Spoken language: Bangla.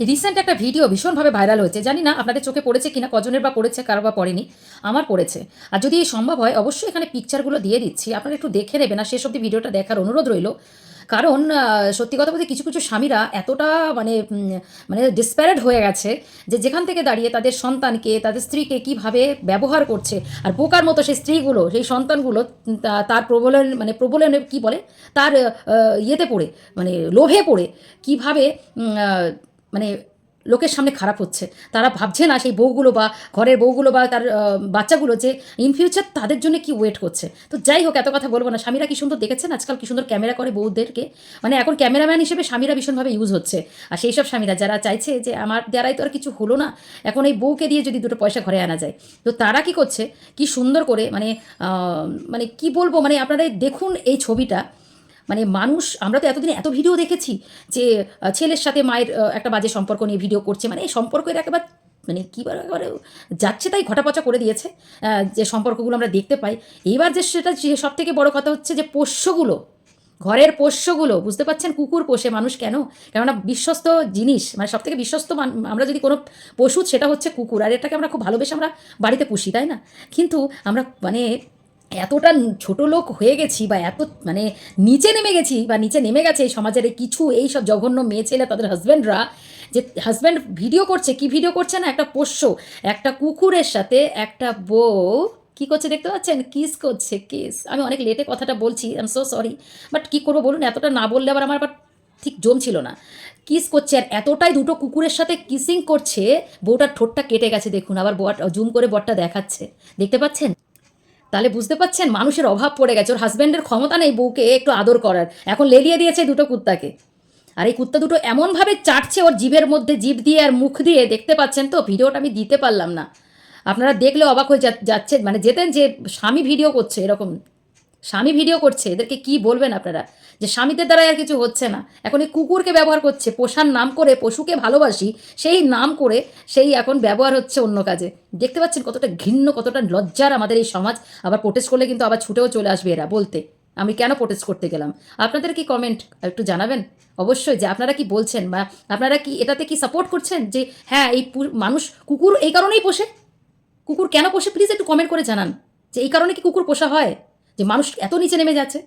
রিসেন্ট একটা ভিডিও ভীষণভাবে ভাইরাল হয়েছে। জানি না আপনাদের চোখে পড়েছে কিনা, কজনের বা পড়েছে, কারও বা পড়েনি, আমার পড়েছে। আর যদি এই সম্ভব হয়, অবশ্যই এখানে পিকচারগুলো দিয়ে দিচ্ছি। আপনারা একটু দেখে নেবেন, আর শেষ অব্দি ভিডিওটা দেখার অনুরোধ রইল। কারণ সত্যি কথা বলতে কিছু কিছু স্বামীরা এতটা মানে মানে ডিসপ্যারেড হয়ে গেছে যে যেখান থেকে দাঁড়িয়ে তাদের সন্তানকে, তাদের স্ত্রীকে কীভাবে ব্যবহার করছে, আর বোকার মতো সেই স্ত্রীগুলো, সেই সন্তানগুলো তার প্রবলন মানে প্রবলনে কি বলে? তার ইয়েতে পড়ে মানে লোভে পড়ে, কীভাবে মানে লোকের সামনে খারাপ হচ্ছে। তারা ভাবছে না সেই বউগুলো বা ঘরের বউগুলো বা তার বাচ্চাগুলো যে ইন ফিউচার তাদের জন্য কি ওয়েট করছে। তো যাই হোক, এত কথা বলব না। স্বামীরা কি সুন্দর দেখেছেন? আজকাল কি সুন্দর ক্যামেরা করে বউদেরকে? মানে এখন ক্যামেরাম্যান হিসেবে স্বামীরা ভীষণভাবে ইউজ হচ্ছে। আর সেই সব স্বামীরা যারা চাইছে যে আমার দ্বারাই তো আর কিছু হলো না, এখন এই বউকে দিয়ে যদি দুটো পয়সা ঘরে আনা যায়, তো তারা কি করছে? কি সুন্দর করে মানে মানে কি বলব? মানে আপনারা দেখুন এই ছবিটা মানে মানুষ, আমরা তো এতদিন এত ভিডিও দেখেছি যে ছেলের সাথে মায়ের একটা বাজে সম্পর্ক নিয়ে ভিডিও করছে। মানে এই সম্পর্কের একেবারে মানে কী একেবারে যাচ্ছে তাই ঘটাপচা করে দিয়েছে যে সম্পর্কগুলো আমরা দেখতে পাই। এইবার যে সেটা সব থেকে বড় কথা হচ্ছে যে পোষ্যগুলো, ঘরের পোষ্যগুলো, বুঝতে পাচ্ছেন কুকুর পোষে মানুষ কেন? কেননা বিশ্বস্ত জিনিস মানে সব থেকে বিশ্বস্ত আমরা যদি কোনো পশু, সেটা হচ্ছে কুকুর। আর এটাকে আমরা খুব ভালোবেসে আমরা বাড়িতে পুষি, তাই না? কিন্তু আমরা মানে এতটা ছোট লোক হয়ে গেছি বা এত মানে নিচে নেমে গেছি বা নিচে নেমে গেছে এই সমাজের কিছু এই সব জঘন্য মেয়ে ছেলে তাদের হাজব্যান্ডরা যে হাজব্যান্ড ভিডিও করছে, কি ভিডিও করছে না? একটা পোষ্য, একটা কুকুরের সাথে একটা বউ, কি করছে দেখতে পাচ্ছেন? কিস করছে কিস আমি অনেক লেটে কথাটা বলছি I am so sorry but কী করব বলুন? এতটা না বললে আবার আমার আবার ঠিক জমছিল না। কিস করছে আর এতটাই দুটো কুকুরের সাথে কিসিং করছে, বউটার ঠোঁটটা কেটে গেছে দেখুন, আবার বট জুম করে বটটা দেখাচ্ছে। দেখতে পাচ্ছেন? তাহলে বুঝতে পাচ্ছেন মানুষের অভাব পড়ে গেছে। ওর হাজব্যান্ডের ক্ষমতা নেই বউকে একটু আদর করার। এখন লেলিয়ে দিয়েছে দুটো কুত্তাকে। আর এই কুত্তা দুটো এমনভাবে চাটছে, ওর জিভের মধ্যে জিভ দিয়ে আর মুখ দিয়ে, দেখতে পাচ্ছেন তো? ভিডিওটা আমি দিতে পারলাম না। আপনারা দেখলে অবাক হয়ে যাচ্ছে মানে যেতেন যে স্বামী ভিডিও করছে এরকম। স্বামী ভিডিও করছে, এদেরকে কি বলবেন আপনারা? যে স্বামীদের দ্বারা আর কিছু হচ্ছে না। এখন এই কুকুরকে ব্যবহার করছে, পোষার নাম করে, পশুকে ভালোবাসি, সেই নাম করে, সেই এখন ব্যবহার হচ্ছে অন্য কাজে। দেখতে পাচ্ছেন কতটা ঘৃণ্য, কতটা লজ্জার আমাদের এই সমাজ। আবার প্রোটেস্ট করলে কিন্তু আবার ছুটেও চলে আসবে এরা, বলতে। আমি কেন প্রোটেস্ট করতে গেলাম? আপনাদের কি কমেন্ট একটু জানাবেন? অবশ্যই, যে আপনারা কি বলছেন বা আপনারা কি এটাতে কি সাপোর্ট করছেন? যে হ্যাঁ এই মানুষ কুকুর এই কারণেই পোষে? কুকুর কেন পোষে? প্লিজ একটু কমেন্ট করে জানান। যে এই কারণে কি কুকুর পোষা হয়? যে মানুষ এত নিচে নেমে যাচ্ছে।